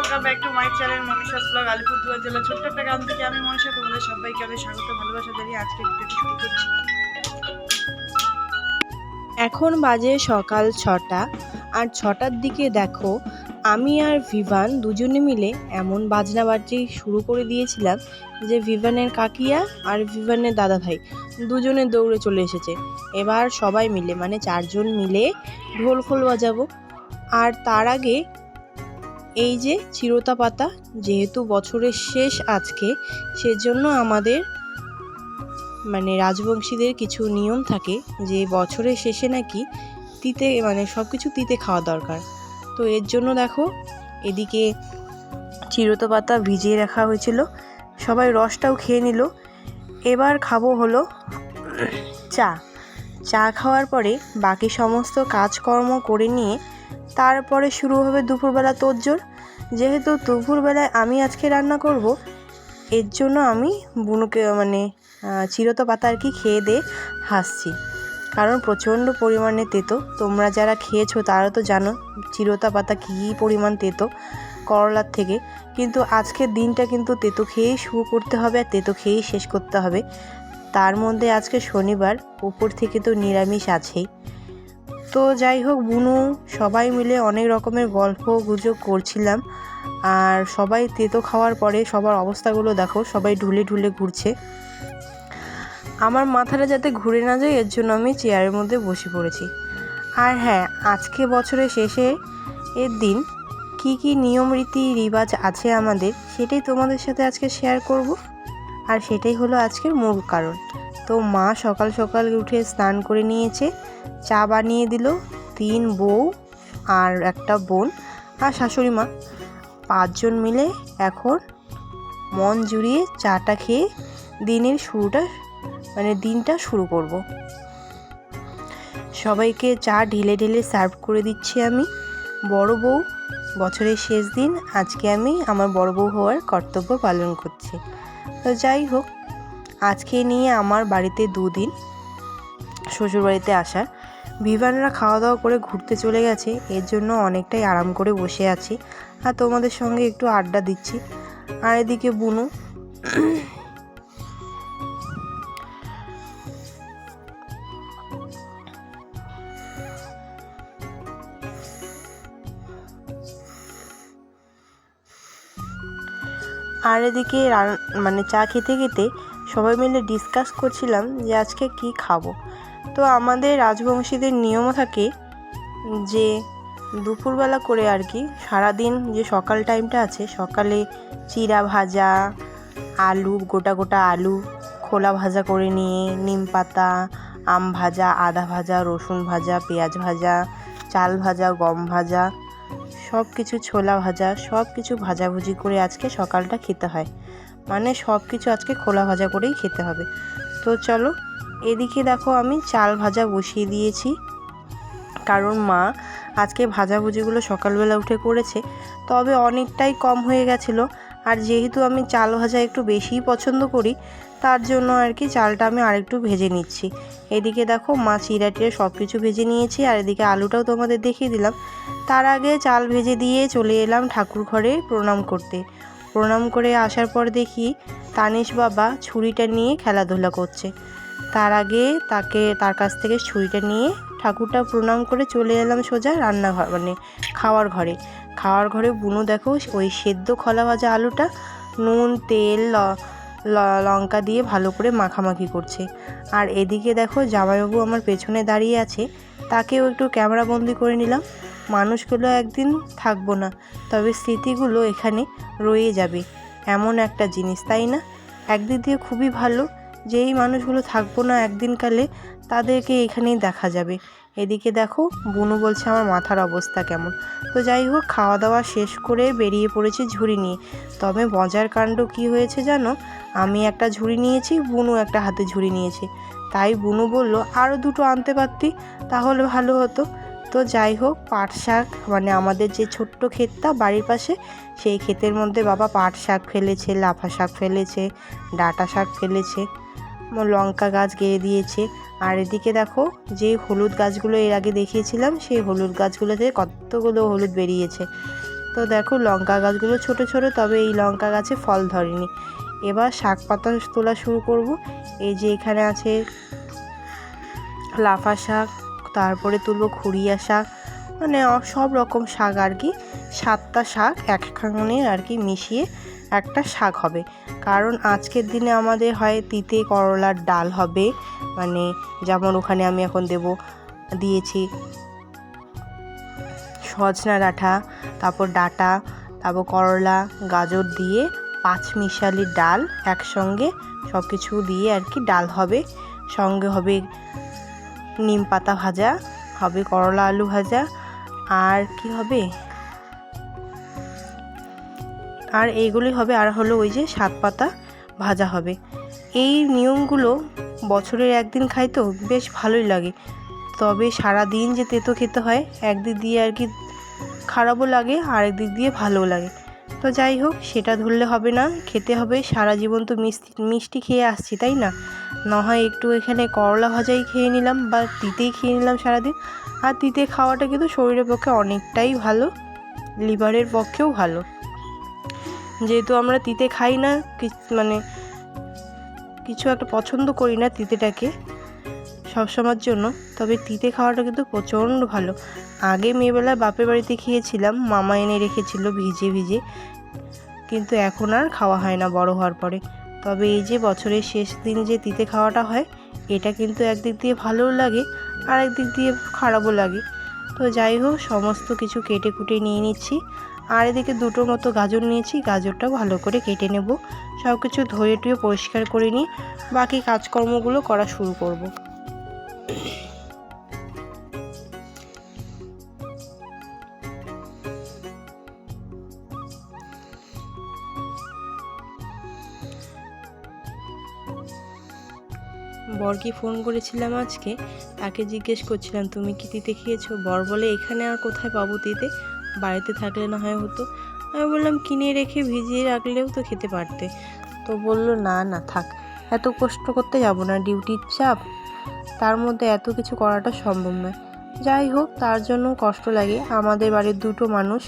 Welcome back to my channel Manisha's blog Alipurduar জেলা ছোট্ট একটা গ্রাম থেকে আমি মনীষা, তোমাদের সবাইকে অনেক স্বাগত, ভালোবাসা জানিয়ে আজকে একটু শুরু করছি। এখন বাজে সকাল ছটা, আর ছটার দিকে দেখো, আমি আর ভিভান দুজনে মিলে এমন বাজনা বাজি শুরু করে দিয়েছিলাম যে ভিভানের কাকিয়া আর ভিভানের দাদা ভাই দুজনে দৌড়ে চলে এসেছে। এবার সবাই মিলে মানে চারজন মিলে ঢোল খোল বাজাবো। আর তার আগে এই যে চিরতা পাতা যেহেতু বছরের শেষ আজকে, সেজন্য আমাদের মানে রাজবংশীদের কিছু নিয়ম থাকে যে বছরের শেষে নাকি তিতে মানে সব কিছু তিতে খাওয়া দরকার। তো এর জন্য দেখো, এদিকে চিরতা পাতা ভিজিয়ে রাখা হয়েছিল। সবাই রসটাও খেয়ে নিল। এবার খাব হলো চা। চা খাওয়ার পরে বাকি সমস্ত কাজকর্ম করে নিয়ে তারপরে শুরু হবে দুপুরবেলা তোড়জোড় যেহেতু দুপুরবেলায় আমি আজকে রান্না করব, এর জন্য আমি বুনুকে মানে চিরতা পাতা আর কি খেয়ে দিয়ে হাসছি। কারণ প্রচণ্ড পরিমাণে তেতো। তোমরা যারা খেয়েছো তারা তো জানো চিরতা পাতা কী পরিমাণ তেতো করলার থেকে। কিন্তু আজকের দিনটা কিন্তু তেতো খেয়েই শুরু করতে হবে আর তেতো খেয়েই শেষ করতে হবে। তার মধ্যে আজকে শনিবার উপর থেকে তো নিরামিষ আছেই। তো যাই হোক, বুনু, সবাই মিলে অনেক রকমের গল্প গুজব করছিলাম। আর সবাই তেতো খাওয়ার পরে সবার অবস্থাগুলো দেখো, সবাই ঢুলে ঢুলে ঘুরছে। আমার মাথাটা যাতে ঘুরে না যায়, এর জন্য আমি চেয়ারের মধ্যে বসে পড়েছি। আর হ্যাঁ আজকে বছরের শেষে এর দিন কি কি নিয়ম, রীতি রিবাজ আছে আমাদের, সেটাই তোমাদের সাথে আজকে শেয়ার করব। আর সেটাই হলো আজকের মূল কারণ। তো মা সকাল সকাল উঠে স্নান করে নিয়েছে, চা বানিয়ে দিল, তিন বউ আর একটা বোন আর শাশুড়ি মা। পাঁচজন মিলে এখন মন জুড়িয়ে চাটা খেয়ে দিনের শুরুটা মানে দিনটা শুরু করব। সবাইকে চা ঢেলে ঢেলে সার্ভ করে দিচ্ছি আমি। বড় বউ, বছরের শেষ দিন, আজকে আমি আমার বড় বউ হওয়ার কর্তব্য পালন করছি। তো যাই হোক আজকে নিয়ে আমার বাড়িতে দুদিন শ্বশুর বাড়িতে আসার। ভিভানরা খাওয়া দাওয়া করে ঘুরতে চলে গেছে। এর জন্য অনেকটাই আরাম করে বসে আছি। আর তোমাদের সঙ্গে একটু আড্ডা দিচ্ছি। আর এদিকে বুনু। আর এদিকে মানে চা খেতে খেতে সবাই মিলে ডিসকাস করছিলাম যে আজকে কি খাব। তো আমাদের রাজবংশীদের নিয়মও থাকে যে দুপুরবেলা করে আর কি সারাদিন যে সকাল টাইমটা আছে, সকালে চিরা ভাজা, আলু, গোটা গোটা আলু, খোলা ভাজা করে নিয়ে নিম পাতা, আম ভাজা, আদা ভাজা, রসুন ভাজা, পেঁয়াজ ভাজা, চাল ভাজা, গম ভাজা সব কিছু ছোলা ভাজা সব কিছু ভাজাভুজি করে আজকে সকালটা খেতে হয়। মানে সব কিছু আজকে খোলা ভাজা করেই খেতে হবে। তো চলো, এদিকে দেখো আমি চাল ভাজা বসিয়ে দিয়েছি। কারণ মা আজকে ভাজাভুজিগুলো সকালবেলা উঠে করেছে, তবে অনেকটাই কম হয়ে গেছিল। আর যেহেতু আমি চাল ভাজা একটু বেশিই পছন্দ করি, তার জন্য আর কি চালটা আমি আরেকটু ভেজে নিচ্ছি। এদিকে দেখো মা চিরা টিরা সব কিছু ভেজে নিয়েছি, আর এদিকে আলুটাও তোমাদের দেখিয়ে দিলাম। তার আগে চাল ভেজে দিয়ে চলে এলাম ঠাকুর ঘরে প্রণাম করতে। প্রণাম করে আসার পর দেখি তানিশ বাবা ছুরিটা নিয়ে খেলাধুলা করছে। তার আগে তাকে, তার কাছ থেকে ছুরিটা নিয়ে ঠাকুরটা প্রণাম করে চলে এলাম সোজা রান্নাঘর মানে খাওয়ার ঘরে। খাওয়ার ঘরে বুনো দেখো, ওই সেদ্ধ খলা ভাজা আলুটা, নুন, তেল লঙ্কা দিয়ে ভালো করে মাখামাখি করছে। আর এদিকে দেখো জামাইবাবু আমার পেছনে দাঁড়িয়ে আছে, তাকেও একটু ক্যামেরা বন্দি করে নিলাম। মানুষগুলো একদিন থাকব না, তবে স্মৃতিগুলো এখানে রয়ে যাবে। এমন একটা জিনিস, তাই না? একদিক দিয়ে খুবই ভালো যে এই মানুষগুলো থাকব না একদিনকালে তাদেরকে এখানেই দেখা যাবে। এদিকে দেখো, বুনু বলছে আমার মাথার অবস্থা কেমন। তো যাই হোক খাওয়া দাওয়া শেষ করে বেরিয়ে পড়েছি ঝুড়ি নিয়ে। তবে মজার কাণ্ড কি হয়েছে জানো? আমি একটা ঝুড়ি নিয়েছি, বুনু একটা হাতে ঝুড়ি নিয়েছে। তাই বুনু বলল আরও দুটো আনতে পারতি, তাহলে ভালো হতো। তো যাই হোক, পাট শাক মানে আমাদের যে ছোট্ট ক্ষেতটা বাড়ির পাশে, সেই ক্ষেতের মধ্যে বাবা পাট শাক ফেলেছে, লাফা শাক ফেলেছে, ডাঁটা শাক ফেলেছে। লঙ্কা গাছ গেড়ে দিয়েছে। আর এদিকে দেখো, যে হলুদ গাছগুলো এর আগে দেখিয়েছিলাম, সেই হলুদ গাছগুলোতে কতগুলো হলুদ বেরিয়েছে। তো দেখো, লঙ্কা গাছগুলো ছোট ছোট, তবে এই লঙ্কা গাছে ফল ধরেনি। এবার শাক পাতা তোলা শুরু করব। এই যে এখানে আছে লাফা শাক, তারপরে তুলব খুঁড়িয়া শাক মানে সব রকম শাক আর কি। সাতটা শাক একখানে আর কি মিশিয়ে একটা শাক হবে। কারণ আজকের দিনে আমাদের হয় তিতে করলার ডাল হবে। মানে যেমন ওখানে আমি এখন দেব, দিয়েছি সজনা ডাঁটা, তারপর ডাঁটা, তারপর করলা, গাজর দিয়ে পাঁচ মিশালি ডাল একসঙ্গে সব কিছু দিয়ে আর কি ডাল হবে। সঙ্গে হবে নিম পাতা ভাজা, হবে করলা আলু ভাজা, আর কি হবে? আর এইগুলি হবে আর হলো ওই যে সাত পাতা ভাজা হবে। এই নিয়মগুলো বছরের একদিন খাই তো বেশ ভালোই লাগে। তবে সারা দিন যে তেতো খেতে হয়, একদিক দিয়ে আর কি খারাপও লাগে আর একদিক দিয়ে ভালোও লাগে। তো যাই হোক, সেটা ধরলে হবে না, খেতে হবে। সারা জীবন তো মিষ্টি মিষ্টি খেয়ে আসছি, তাই না? না হয় একটু এখানে করলা ভাজাই খেয়ে নিলাম বা তিতেই খেয়ে নিলাম সারাদিন। আর তিতে খাওয়াটা কিন্তু শরীরের পক্ষে অনেকটাই ভালো, লিভারের পক্ষেও ভালো। যেহেতু আমরা তিতে খাই না মানে কিছু একটা পছন্দ করি না তিতেটাকে সবসময়ের জন্য, তবে তিতে খাওয়াটা কিন্তু প্রচণ্ড ভালো। আগে মেয়েবেলা বাপের বাড়িতে খেয়েছিলাম, মামা এনে রেখেছিল ভিজে ভিজে, কিন্তু এখন আর খাওয়া হয় না বড় হওয়ার পরে। তবে এই যে বছরের শেষ দিন যে তিতে খাওয়াটা হয়, এটা কিন্তু একদিক দিয়ে ভালোও লাগে আর একদিক দিয়ে খারাপও লাগে। তো যাই হোক, সমস্ত কিছু কেটে কুটে নিয়ে নিচ্ছি। আর এদিকে দুটো মতো গাজর নিয়েছি গাজরটা ভালো করে কেটে নেব। সব কিছু ধুয়ে টুয়ে পরিষ্কার করে নিয়ে বাকি কাজকর্মগুলো করা শুরু করব। বরকে ফোন করেছিলাম আজকে? তাকে জিজ্ঞেস করছিলাম, তুমি কি তিতে খেয়েছো? বর বলে, এখানে আর কোথায় পাবো তিতে বাড়িতে থাকলে না হয় হতো। আমি বললাম, কিনে রেখে ভিজিয়ে রাখলেও তো খেতে পারতে। তো বলল, না না, থাক। এত কষ্ট করতে যাব না, ডিউটির চাপ। তার মধ্যে এত কিছু করাটা সম্ভব নয়। যাই হোক, তার জন্য কষ্ট লাগে। আমাদের বাড়ির দুটো মানুষ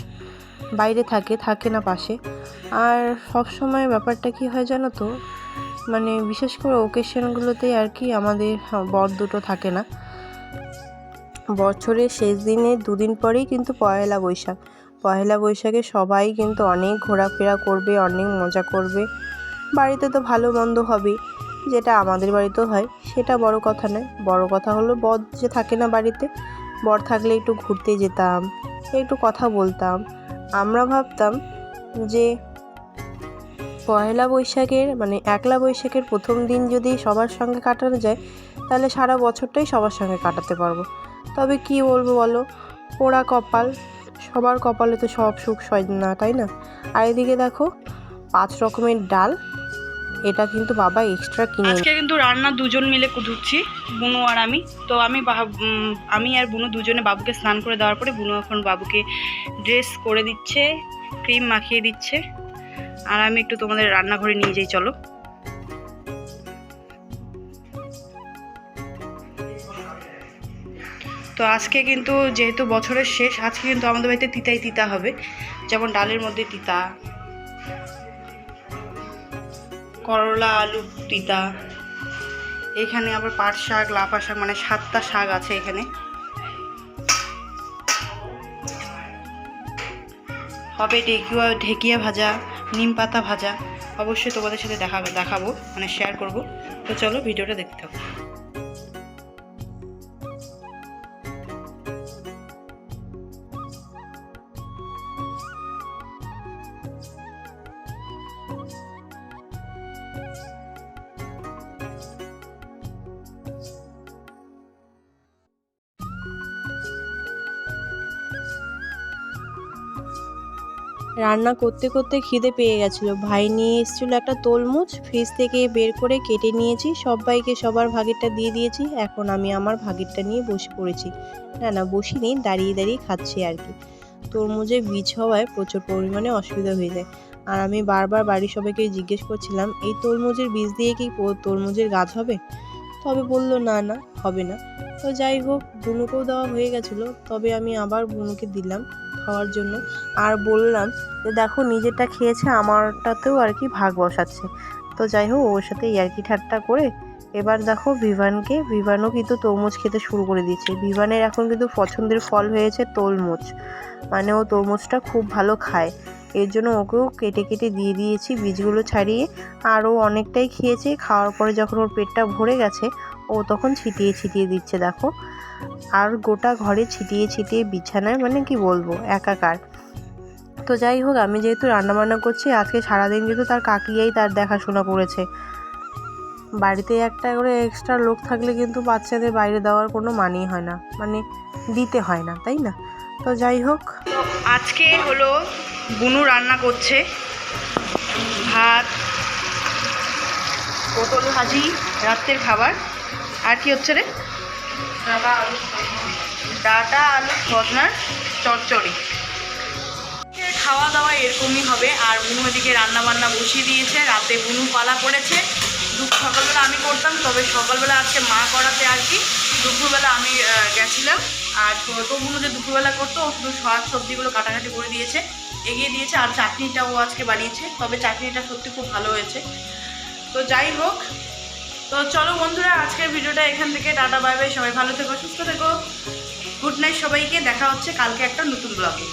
বাইরে থাকে থাকে না পাশে। আর সব সময় ব্যাপারটা কি হয় জানো তো? মানে বিশেষ করে ওকেশনগুলোতে আর কি আমাদের বর দুটো থাকে না। বছরের শেষ দিনে দুদিন পরেই কিন্তু পয়লা বৈশাখ। পয়লা বৈশাখে সবাই কিন্তু অনেক ঘোরাফেরা করবে, অনেক মজা করবে। বাড়িতে তো ভালো মন্দ হবে যেটা আমাদের বাড়িতেও হয়, সেটা বড় কথা নয়। বড় কথা হলো বর যে থাকে না বাড়িতে, বর থাকলে একটু ঘুরতে যেতাম, একটু কথা বলতাম। আমরা ভাবতাম যে পয়লা বৈশাখের মানে একলা বৈশাখের প্রথম দিন যদি সবার সঙ্গে কাটানো যায়, তাহলে সারা বছরটাই সবার সঙ্গে কাটাতে পারব। তবে কি বলব বলো? পোড়া কপাল। সবার কপালে তো সব সুখ সয় না, তাই না? আর এদিকে দেখো, পাঁচ রকমের ডাল। এটা কিন্তু বাবা এক্সট্রা কিনে আজকে কিন্তু রান্না দুজন মিলে ধুচ্ছি, বুনু আর আমি। তো আমি আমি আর বুনু দুজনে বাবুকে স্নান করে দেওয়ার পরে বুনু এখন বাবুকে ড্রেস করে দিচ্ছে ক্রিম মাখিয়ে দিচ্ছে। আর আমি একটু তোমাদের রান্নাঘরে নিয়ে যাই, চলো। তো আজকে কিন্তু যেহেতু বছরের শেষ, আজকে কিন্তু আমাদের বাড়িতে তিতাই তিতা হবে। যেমন ডালের মধ্যে তিতা, করলা, আলু তিতা, এখানে আবার পাট শাক, লাফা শাক মানে সাতটা শাক আছে এখানে। হবে ঢেকিয়া ঢেকিয়া ভাজা, নিম পাতা ভাজা। অবশ্যই তোমাদের সাথে দেখাবো দেখাবো মানে শেয়ার করব। তো চলো, ভিডিওটা দেখতে থাকো। রান্না করতে করতে খিদে পেয়ে গেছিল। ভাই নিয়ে এসেছিল একটা তরমুজ, ফ্রিজ থেকে বের করে কেটে নিয়েছি। সবাইকে সবার ভাগেরটা দিয়ে দিয়েছি। এখন আমি আমার ভাগেরটা নিয়ে বসে পড়েছি। না না, বসিনি, দাঁড়িয়ে দাঁড়িয়ে খাচ্ছি আর কি। তরমুজে বীজ হওয়ায় প্রচুর পরিমাণে অসুবিধা হয়ে যায়। আর আমি বারবার বাড়ির সবাইকে জিজ্ঞেস করছিলাম, এই তরমুজের বীজ দিয়ে কি তরমুজের গাছ হবে? তবে বলল, না না, হবে না। তো যাই হোক, বুনুকেও দেওয়া হয়ে গেছিল। তবে আমি আবার বুনুকে দিলাম। খাওয়ার জন্য। আর বললাম যে, দেখো, নিজেরটা খেয়েছে, আমারটাতেও আর কি ভাগ বসাচ্ছে। তো যাই হোক, ওর সাথে ইয়ার্কি ঠাট্টা করে এবার দেখো ভিভানকে, ভিভানও কিন্তু তরমুজ খেতে শুরু করে দিয়েছে। ভিভানের এখন কিন্তু পছন্দের ফল হয়েছে তরমুজ। মানে ও তরমুজটা খুব ভালো খায়। এর জন্য ওকেও কেটে কেটে দিয়ে দিয়েছি বীজগুলো ছাড়িয়ে। আর ও অনেকটাই খেয়েছে। খাওয়ার পরে যখন ওর পেটটা ভরে গেছে ও তখন ছিটিয়ে ছিটিয়ে দিচ্ছে, দেখো। আর গোটা ঘরে ছিটিয়ে ছিটিয়ে বিছানায় মানে কি বলব, একাকার। তো যাই হোক, আমি যেহেতু রান্নাবান্না করছি, আজকে সারাদিন কিন্তু তার কাকিয়াই তার দেখাশোনা করেছে। বাড়িতে একটা করে এক্সট্রা লোক থাকলে কিন্তু বাচ্চাদের বাইরে দেওয়ার কোনো মানেই হয় না মানে দিতে হয় না, তাই না? তো যাই হোক। আজকে হলো বুনু রান্না করছে। ভাত, পটল ভাজি, রাত্রের খাবার। আর কি হচ্ছে রে? ডাটা আলু সজনার চচ্চড়ি। খাওয়া দাওয়া এরকমই হবে। আর বুনু এদিকে রান্না বান্না বসিয়ে দিয়েছে। রাতে বুনু পালা পড়েছে দু সকালবেলা আমি করতাম, তবে সকালবেলা আজকে মা করাতে আর কি। দুপুরবেলা আমি গেছিলাম। আর তো বুনু যে দুপুরবেলা করতো, ও শুধু শাক সবজিগুলো কাটাকাটি করে দিয়েছে, এগিয়ে দিয়েছে। আর চাটনিটা ও আজকে বানিয়েছে। তবে চাটনিটা সত্যি খুব ভালো হয়েছে। তো যাই হোক তো চলো বন্ধুরা, আজকের ভিডিওটা এখান থেকে, টাটা, বাই বাই, সবাই ভালো থেকো, সুস্থ থেকো। গুড নাইট সবাইকে, দেখা হচ্ছে কালকে একটা নতুন ব্লগে